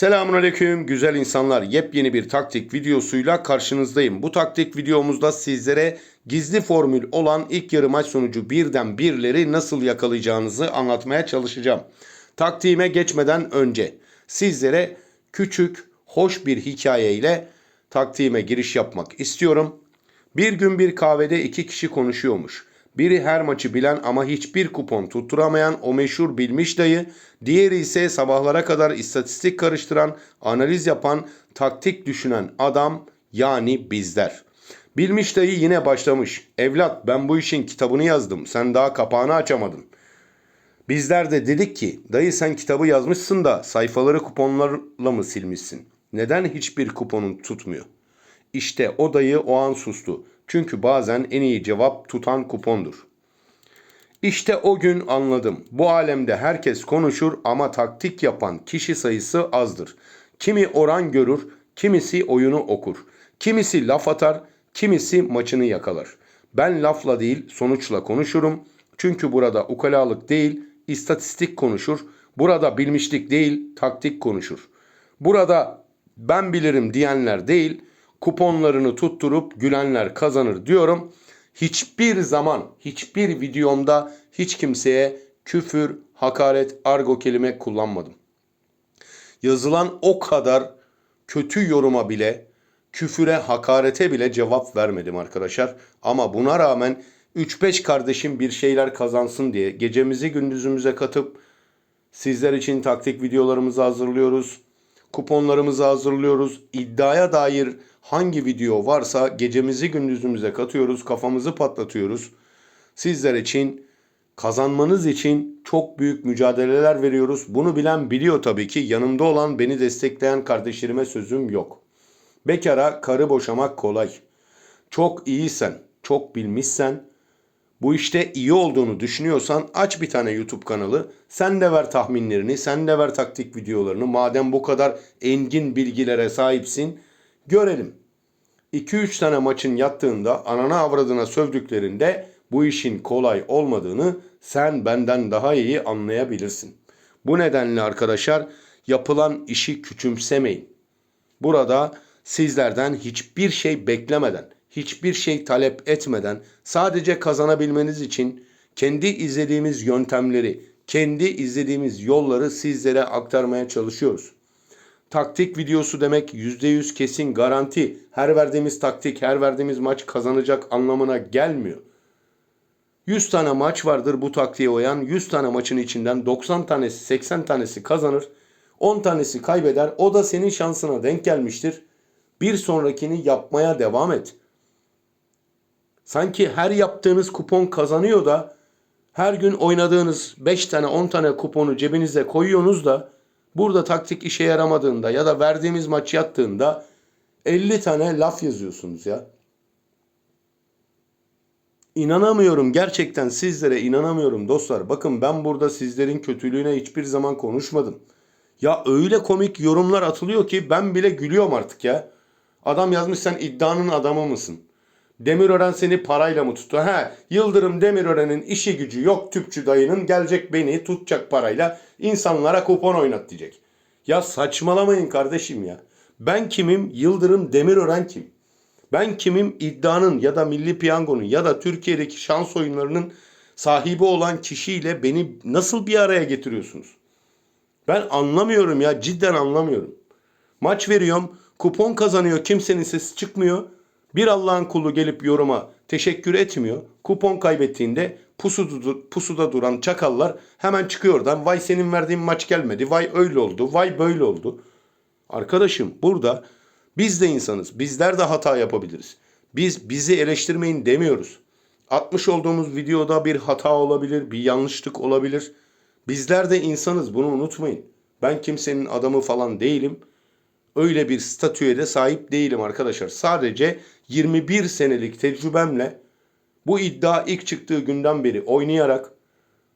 Selamünaleyküm güzel insanlar. Yepyeni bir taktik videosuyla karşınızdayım. Bu taktik videomuzda sizlere gizli formül olan ilk yarı maç sonucu birden birleri nasıl yakalayacağınızı anlatmaya çalışacağım. Taktiğime geçmeden önce sizlere küçük, hoş bir hikaye ile taktiğime giriş yapmak istiyorum. Bir gün bir kahvede iki kişi konuşuyormuş. Biri her maçı bilen ama hiçbir kupon tutturamayan o meşhur bilmiş dayı, diğeri ise sabahlara kadar istatistik karıştıran, analiz yapan, taktik düşünen adam yani bizler. Bilmiş dayı yine başlamış. Evlat ben bu işin kitabını yazdım. Sen daha kapağını açamadın. Bizler de dedik ki dayı sen kitabı yazmışsın da sayfaları kuponlarla mı silmişsin? Neden hiçbir kuponun tutmuyor? İşte o dayı o an sustu. Çünkü bazen en iyi cevap tutan kupondur. İşte o gün anladım. Bu alemde herkes konuşur ama taktik yapan kişi sayısı azdır. Kimi oran görür, kimisi oyunu okur. Kimisi laf atar, kimisi maçını yakalar. Ben lafla değil sonuçla konuşurum. Çünkü burada ukalalık değil, istatistik konuşur. Burada bilmişlik değil, taktik konuşur. Burada ben bilirim diyenler değil, kuponlarını tutturup gülenler kazanır diyorum. Hiçbir zaman, hiçbir videomda hiç kimseye küfür, hakaret, argo kelime kullanmadım. Yazılan o kadar kötü yoruma bile, küfüre, hakarete bile cevap vermedim arkadaşlar. Ama buna rağmen 3-5 kardeşim bir şeyler kazansın diye gecemizi gündüzümüze katıp sizler için taktik videolarımızı hazırlıyoruz. Kuponlarımızı hazırlıyoruz. İddiaya dair hangi video varsa gecemizi gündüzümüze katıyoruz. Kafamızı patlatıyoruz. Sizler için kazanmanız için çok büyük mücadeleler veriyoruz. Bunu bilen biliyor tabii ki. Yanımda olan beni destekleyen kardeşlerime sözüm yok. Bekara karı boşamak kolay. Çok iyisen, çok bilmişsen, bu işte iyi olduğunu düşünüyorsan aç bir tane YouTube kanalı. Sen de ver tahminlerini, sen de ver taktik videolarını. Madem bu kadar engin bilgilere sahipsin, görelim. 2-3 tane maçın yattığında anana avradına sövdüklerinde bu işin kolay olmadığını sen benden daha iyi anlayabilirsin. Bu nedenle arkadaşlar yapılan işi küçümsemeyin. Burada sizlerden hiçbir şey beklemeden, hiçbir şey talep etmeden sadece kazanabilmeniz için kendi izlediğimiz yöntemleri, kendi izlediğimiz yolları sizlere aktarmaya çalışıyoruz. Taktik videosu demek %100 kesin garanti. Her verdiğimiz taktik, her verdiğimiz maç kazanacak anlamına gelmiyor. 100 tane maç vardır bu taktiğe uyan. 100 tane maçın içinden 90 tanesi, 80 tanesi kazanır. 10 tanesi kaybeder. O da senin şansına denk gelmiştir. Bir sonrakini yapmaya devam et. Sanki her yaptığınız kupon kazanıyor da her gün oynadığınız 5 tane 10 tane kuponu cebinize koyuyorsunuz da burada taktik işe yaramadığında ya da verdiğimiz maç yattığında 50 tane laf yazıyorsunuz ya. İnanamıyorum gerçekten sizlere inanamıyorum dostlar. Bakın ben burada sizlerin kötülüğüne hiçbir zaman konuşmadım. Ya öyle komik yorumlar atılıyor ki ben bile gülüyorum artık ya. Adam yazmış sen iddianın adamı mısın? Demirören seni parayla mı tuttu? He, Yıldırım Demirören'in işi gücü yok tüpçü dayının gelecek beni tutacak parayla insanlara kupon oynat diyecek. Ya saçmalamayın kardeşim ya. Ben kimim? Yıldırım Demirören kim? Ben kimim? İddianın ya da Milli Piyango'nun ya da Türkiye'deki şans oyunlarının sahibi olan kişiyle beni nasıl bir araya getiriyorsunuz? Ben anlamıyorum ya cidden anlamıyorum. Maç veriyorum kupon kazanıyor kimsenin sesi çıkmıyor. Bir Allah'ın kulu gelip yoruma teşekkür etmiyor. Kupon kaybettiğinde pusuda, pusuda duran çakallar hemen çıkıyor oradan. Vay senin verdiğin maç gelmedi. Vay öyle oldu. Vay böyle oldu. Arkadaşım burada biz de insanız. Bizler de hata yapabiliriz. Biz bizi eleştirmeyin demiyoruz. Atmış olduğumuz videoda bir hata olabilir, bir yanlışlık olabilir. Bizler de insanız bunu unutmayın. Ben kimsenin adamı falan değilim. Öyle bir statüye de sahip değilim arkadaşlar. Sadece 21 senelik tecrübemle bu iddia ilk çıktığı günden beri oynayarak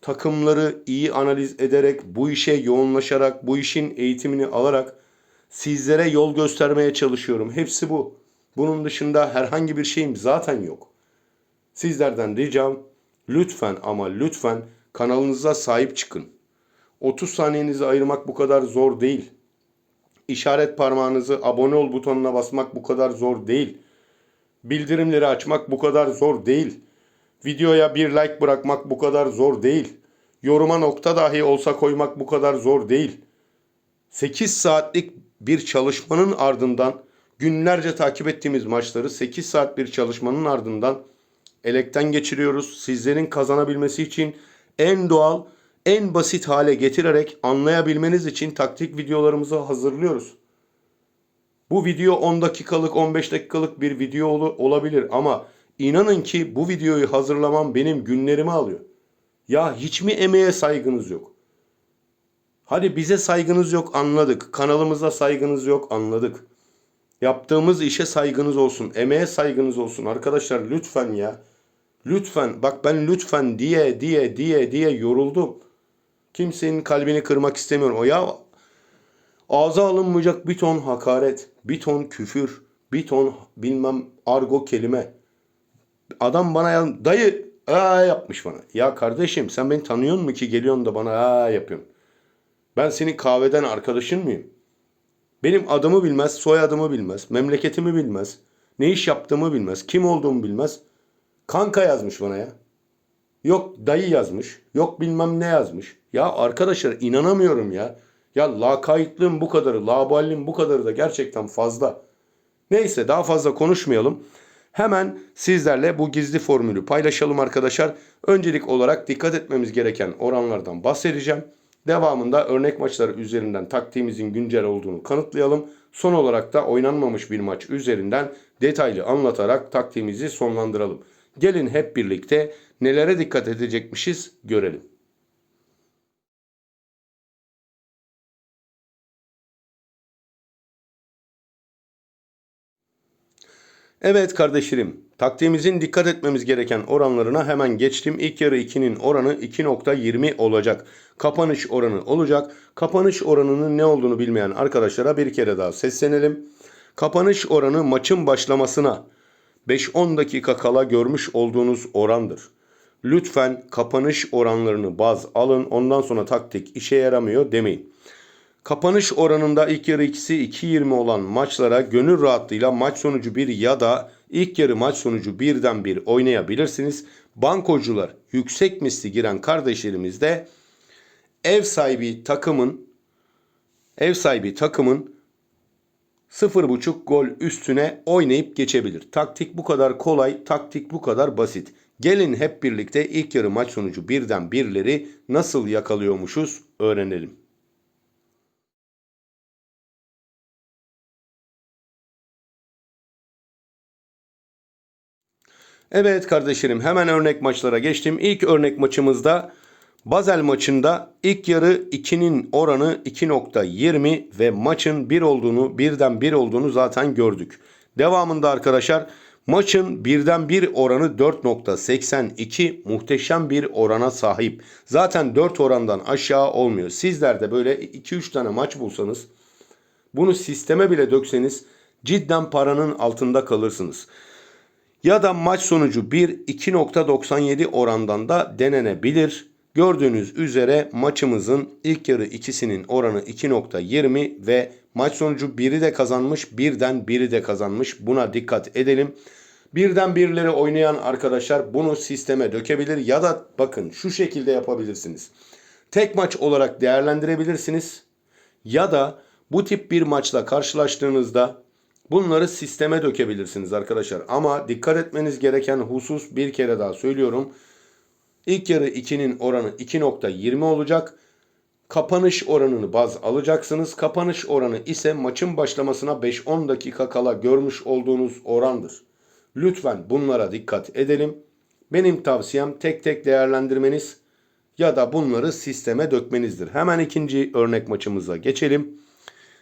takımları iyi analiz ederek bu işe yoğunlaşarak bu işin eğitimini alarak sizlere yol göstermeye çalışıyorum. Hepsi bu. Bunun dışında herhangi bir şeyim zaten yok. Sizlerden ricam lütfen ama lütfen kanalınıza sahip çıkın. 30 saniyenizi ayırmak bu kadar zor değil. İşaret parmağınızı abone ol butonuna basmak bu kadar zor değil. Bildirimleri açmak bu kadar zor değil. Videoya bir like bırakmak bu kadar zor değil. Yoruma nokta dahi olsa koymak bu kadar zor değil. 8 saatlik bir çalışmanın ardından günlerce takip ettiğimiz maçları 8 saat bir çalışmanın ardından elekten geçiriyoruz. Sizlerin kazanabilmesi için en doğal, en basit hale getirerek anlayabilmeniz için taktik videolarımızı hazırlıyoruz. Bu video 10 dakikalık 15 dakikalık bir video ol- olabilir ama inanın ki bu videoyu hazırlamam benim günlerimi alıyor. Ya hiç mi emeğe saygınız yok? Hadi bize saygınız yok anladık. Kanalımıza saygınız yok anladık. Yaptığımız işe saygınız olsun. Emeğe saygınız olsun. Arkadaşlar lütfen ya. Lütfen bak ben lütfen diye diye diye diye yoruldum. Kimsenin kalbini kırmak istemiyorum. O ya ağza alınmayacak bir ton hakaret, bir ton küfür, bir ton bilmem argo kelime. Adam bana ya, dayı aa yapmış bana. Ya kardeşim sen beni tanıyor musun ki geliyorsun da bana aa yapıyorsun. Ben senin kahveden arkadaşın mıyım? Benim adımı bilmez, soyadımı bilmez, memleketimi bilmez, ne iş yaptığımı bilmez, kim olduğumu bilmez. Kanka yazmış bana ya. Yok dayı yazmış, yok bilmem ne yazmış. Ya arkadaşlar inanamıyorum ya. Ya lakaytlığım bu kadarı, laballim bu kadarı da gerçekten fazla. Neyse daha fazla konuşmayalım. Hemen sizlerle bu gizli formülü paylaşalım arkadaşlar. Öncelik olarak dikkat etmemiz gereken oranlardan bahsedeceğim. Devamında örnek maçları üzerinden taktiğimizin güncel olduğunu kanıtlayalım. Son olarak da oynanmamış bir maç üzerinden detaylı anlatarak taktiğimizi sonlandıralım. Gelin hep birlikte nelere dikkat edecekmişiz görelim. Evet kardeşlerim, taktiğimizin dikkat etmemiz gereken oranlarına hemen geçtim. İlk yarı 2'nin oranı 2.20 olacak. Kapanış oranı olacak. Kapanış oranının ne olduğunu bilmeyen arkadaşlara bir kere daha seslenelim. Kapanış oranı maçın başlamasına 5-10 dakika kala görmüş olduğunuz orandır. Lütfen kapanış oranlarını baz alın. Ondan sonra taktik işe yaramıyor demeyin. Kapanış oranında ilk yarı ikisi 2.20 olan maçlara gönül rahatlığıyla maç sonucu 1 ya da ilk yarı maç sonucu birden bir oynayabilirsiniz. Bankocular yüksek misli giren kardeşlerimiz de ev sahibi takımın ev sahibi takımın 0.5 gol üstüne oynayıp geçebilir. Taktik bu kadar kolay, taktik bu kadar basit. Gelin hep birlikte ilk yarı maç sonucu birden birleri nasıl yakalıyormuşuz öğrenelim. Evet kardeşlerim hemen örnek maçlara geçtim. İlk örnek maçımızda Basel maçında ilk yarı 2'nin oranı 2.20 ve maçın 1 olduğunu birden 1 olduğunu zaten gördük. Devamında arkadaşlar maçın birden 1 oranı 4.82 muhteşem bir orana sahip. Zaten 4 orandan aşağı olmuyor. Sizler de böyle 2-3 tane maç bulsanız bunu sisteme bile dökseniz cidden paranın altında kalırsınız. Ya da maç sonucu 1 2.97 orandan da denenebilir. Gördüğünüz üzere maçımızın ilk yarı ikisinin oranı 2.20 ve maç sonucu biri de kazanmış, birden biri de kazanmış. Buna dikkat edelim. Birden birileri oynayan arkadaşlar bunu sisteme dökebilir ya da bakın şu şekilde yapabilirsiniz. Tek maç olarak değerlendirebilirsiniz ya da bu tip bir maçla karşılaştığınızda bunları sisteme dökebilirsiniz arkadaşlar. Ama dikkat etmeniz gereken husus bir kere daha söylüyorum. İlk yarı 2'nin oranı 2.20 olacak. Kapanış oranını baz alacaksınız. Kapanış oranı ise maçın başlamasına 5-10 dakika kala görmüş olduğunuz orandır. Lütfen bunlara dikkat edelim. Benim tavsiyem tek tek değerlendirmeniz ya da bunları sisteme dökmenizdir. Hemen ikinci örnek maçımıza geçelim.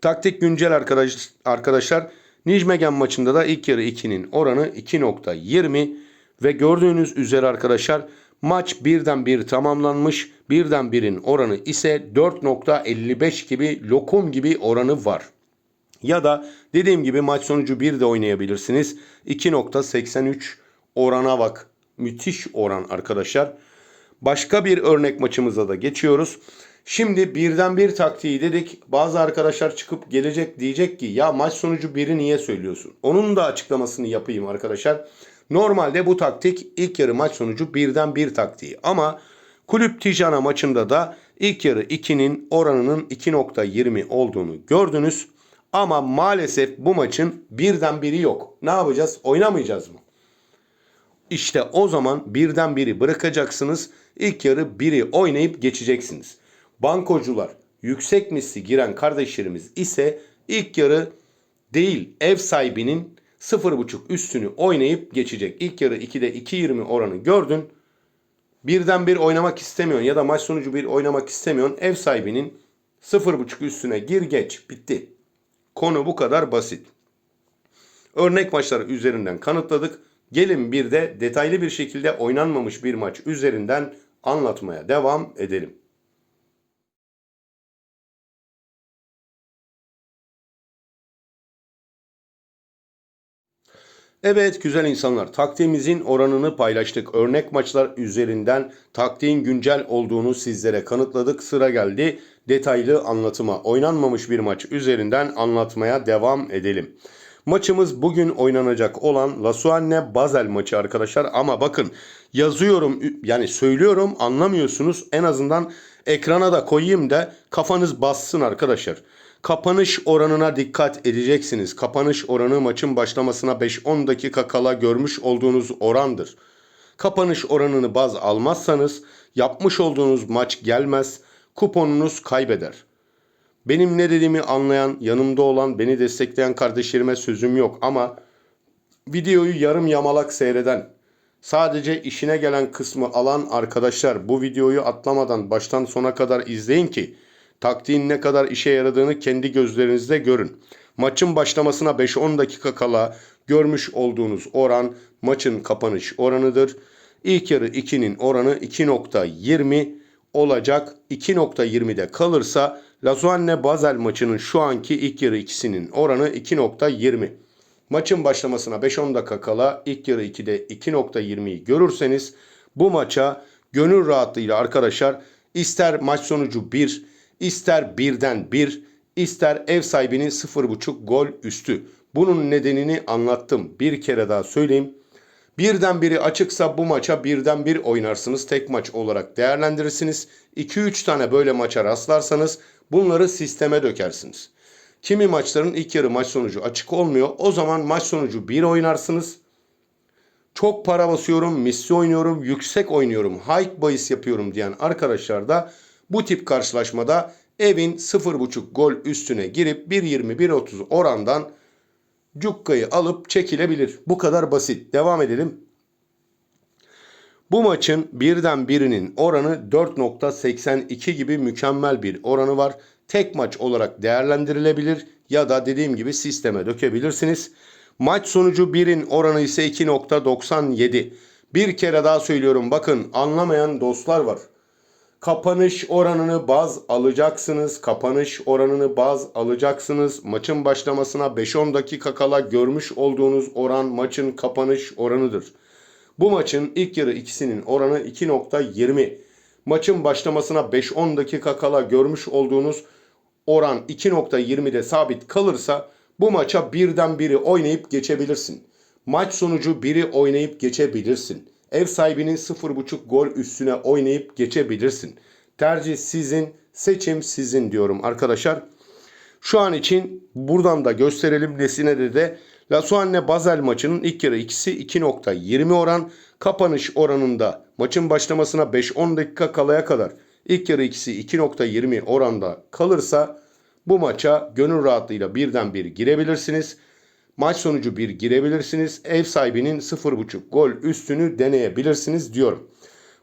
Taktik güncel arkadaş, arkadaşlar. Nijmegen maçında da ilk yarı 2'nin oranı 2.20 ve gördüğünüz üzere arkadaşlar maç birden bir tamamlanmış. Birden birin oranı ise 4.55 gibi lokum gibi oranı var. Ya da dediğim gibi maç sonucu 1 de oynayabilirsiniz. 2.83 orana bak. Müthiş oran arkadaşlar. Başka bir örnek maçımıza da geçiyoruz. Şimdi birden bir taktiği dedik. Bazı arkadaşlar çıkıp gelecek diyecek ki ya maç sonucu biri niye söylüyorsun? Onun da açıklamasını yapayım arkadaşlar. Normalde bu taktik ilk yarı maç sonucu birden bir taktiği. Ama kulüp Tijana maçında da ilk yarı 2'nin oranının 2.20 olduğunu gördünüz. Ama maalesef bu maçın birden biri yok. Ne yapacağız? Oynamayacağız mı? İşte o zaman birden biri bırakacaksınız. İlk yarı biri oynayıp geçeceksiniz. Bankocular yüksek misli giren kardeşlerimiz ise ilk yarı değil ev sahibinin 0.5 üstünü oynayıp geçecek. İlk yarı 2'de 2.20 oranı gördün. Birden bir oynamak istemiyorsun ya da maç sonucu bir oynamak istemiyorsun. Ev sahibinin 0.5 üstüne gir geç bitti. Konu bu kadar basit. Örnek maçları üzerinden kanıtladık. Gelin bir de detaylı bir şekilde oynanmamış bir maç üzerinden anlatmaya devam edelim. Evet güzel insanlar taktiğimizin oranını paylaştık. Örnek maçlar üzerinden taktiğin güncel olduğunu sizlere kanıtladık. Sıra geldi detaylı anlatıma. Oynanmamış bir maç üzerinden anlatmaya devam edelim. Maçımız bugün oynanacak olan Lasuanne Basel maçı arkadaşlar. Ama bakın yazıyorum yani söylüyorum anlamıyorsunuz. En azından ekrana da koyayım da kafanız bassın arkadaşlar. Kapanış oranına dikkat edeceksiniz. Kapanış oranı maçın başlamasına 5-10 dakika kala görmüş olduğunuz orandır. Kapanış oranını baz almazsanız yapmış olduğunuz maç gelmez, kuponunuz kaybeder. Benim ne dediğimi anlayan, yanımda olan, beni destekleyen kardeşlerime sözüm yok ama videoyu yarım yamalak seyreden, sadece işine gelen kısmı alan arkadaşlar bu videoyu atlamadan baştan sona kadar izleyin ki taktiğin ne kadar işe yaradığını kendi gözlerinizde görün. Maçın başlamasına 5-10 dakika kala görmüş olduğunuz oran maçın kapanış oranıdır. İlk yarı 2'nin oranı 2.20 olacak. 2.20'de kalırsa Lazuanne Basel maçının şu anki ilk yarı ikisinin oranı 2.20. Maçın başlamasına 5-10 dakika kala ilk yarı 2'de 2.20'yi görürseniz bu maça gönül rahatlığıyla arkadaşlar ister maç sonucu 1, ister birden 1, ister ev sahibinin 0.5 gol üstü. Bunun nedenini anlattım. Bir kere daha söyleyeyim. Birden biri açıksa bu maça birden bir oynarsınız. Tek maç olarak değerlendirirsiniz. 2-3 tane böyle maça rastlarsanız bunları sisteme dökersiniz. Kimi maçların ilk yarı maç sonucu açık olmuyor. O zaman maç sonucu 1 oynarsınız. Çok para basıyorum, misli oynuyorum, yüksek oynuyorum, high bahis yapıyorum diyen arkadaşlar da bu tip karşılaşmada evin 0.5 gol üstüne girip 1.20-1.30 orandan cukkayı alıp çekilebilir. Bu kadar basit. Devam edelim. Bu maçın birden birinin oranı 4.82 gibi mükemmel bir oranı var. Tek maç olarak değerlendirilebilir ya da dediğim gibi sisteme dökebilirsiniz. Maç sonucu birin oranı ise 2.97. Bir kere daha söylüyorum bakın anlamayan dostlar var. Kapanış oranını baz alacaksınız. Kapanış oranını baz alacaksınız. Maçın başlamasına 5-10 dakika kala görmüş olduğunuz oran maçın kapanış oranıdır. Bu maçın ilk yarı ikisinin oranı 2.20. Maçın başlamasına 5-10 dakika kala görmüş olduğunuz oran 2.20'de sabit kalırsa bu maça birden biri oynayıp geçebilirsin. Maç sonucu biri oynayıp geçebilirsin. Ev sahibinin 0.5 gol üstüne oynayıp geçebilirsin. Tercih sizin, seçim sizin diyorum arkadaşlar. Şu an için buradan da gösterelim Nesine'de de Lasuanne Basel maçının ilk yarı ikisi 2.20 oran. Kapanış oranında maçın başlamasına 5-10 dakika kalaya kadar ilk yarı ikisi 2.20 oranda kalırsa bu maça gönül rahatlığıyla birden bir girebilirsiniz. Maç sonucu bir girebilirsiniz. Ev sahibinin 0.5 gol üstünü deneyebilirsiniz diyorum.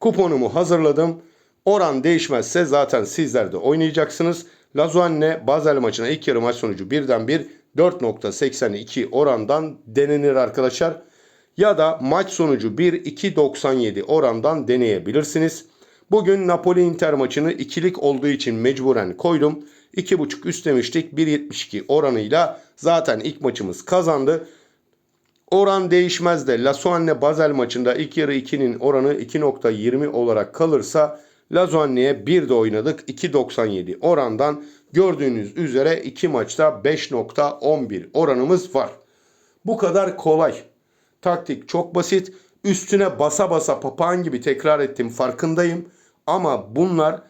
Kuponumu hazırladım. Oran değişmezse zaten sizler de oynayacaksınız. Lazuanne Basel maçına ilk yarı maç sonucu birden bir 4.82 orandan denenir arkadaşlar. Ya da maç sonucu 1-2.97 orandan deneyebilirsiniz. Bugün Napoli Inter maçını ikilik olduğu için mecburen koydum. 2.5 üst demiştik 1.72 oranıyla zaten ilk maçımız kazandı. Oran değişmez de Lasuanne Basel maçında ilk yarı 2'nin oranı 2.20 olarak kalırsa Lazonne'ye 1 de oynadık 2.97 orandan gördüğünüz üzere 2 maçta 5.11 oranımız var. Bu kadar kolay. Taktik çok basit. Üstüne basa basa papağan gibi tekrar ettim farkındayım. Ama bunlar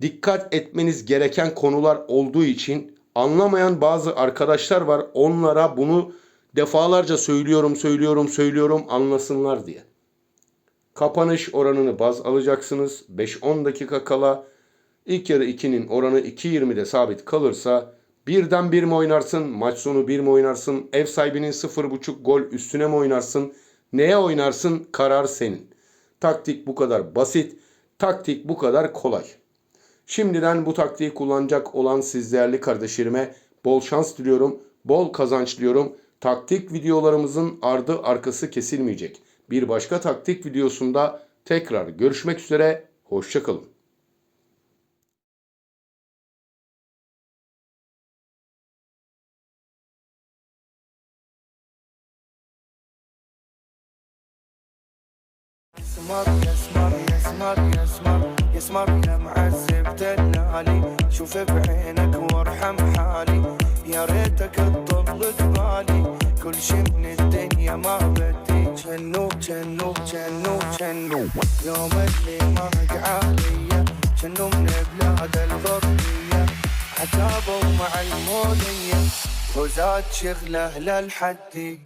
dikkat etmeniz gereken konular olduğu için anlamayan bazı arkadaşlar var. Onlara bunu defalarca söylüyorum, söylüyorum, söylüyorum anlasınlar diye. Kapanış oranını baz alacaksınız. 5-10 dakika kala ilk yarı 2'nin oranı 2.20'de sabit kalırsa birden bir mi oynarsın, maç sonu bir mi oynarsın, ev sahibinin 0.5 gol üstüne mi oynarsın, neye oynarsın karar senin. Taktik bu kadar basit, taktik bu kadar kolay. Şimdiden bu taktiği kullanacak olan sizlerli kardeşlerime bol şans diliyorum, bol kazanç diliyorum. Taktik videolarımızın ardı arkası kesilmeyecek. Bir başka taktik videosunda tekrar görüşmek üzere, hoşçakalın. Smart, yeah, smart, yeah, smart, yeah, smart. يا معذب دلالي شوف بعينك وارحم حالي. يا ريتك تضل قبالي كل شي من الدنيا ما بدي. جنو جنو جنو جنو. يوم اللي ما عليا جنو من بلاد الغربية عتابوا مع المولية. وزاد شغله للحدي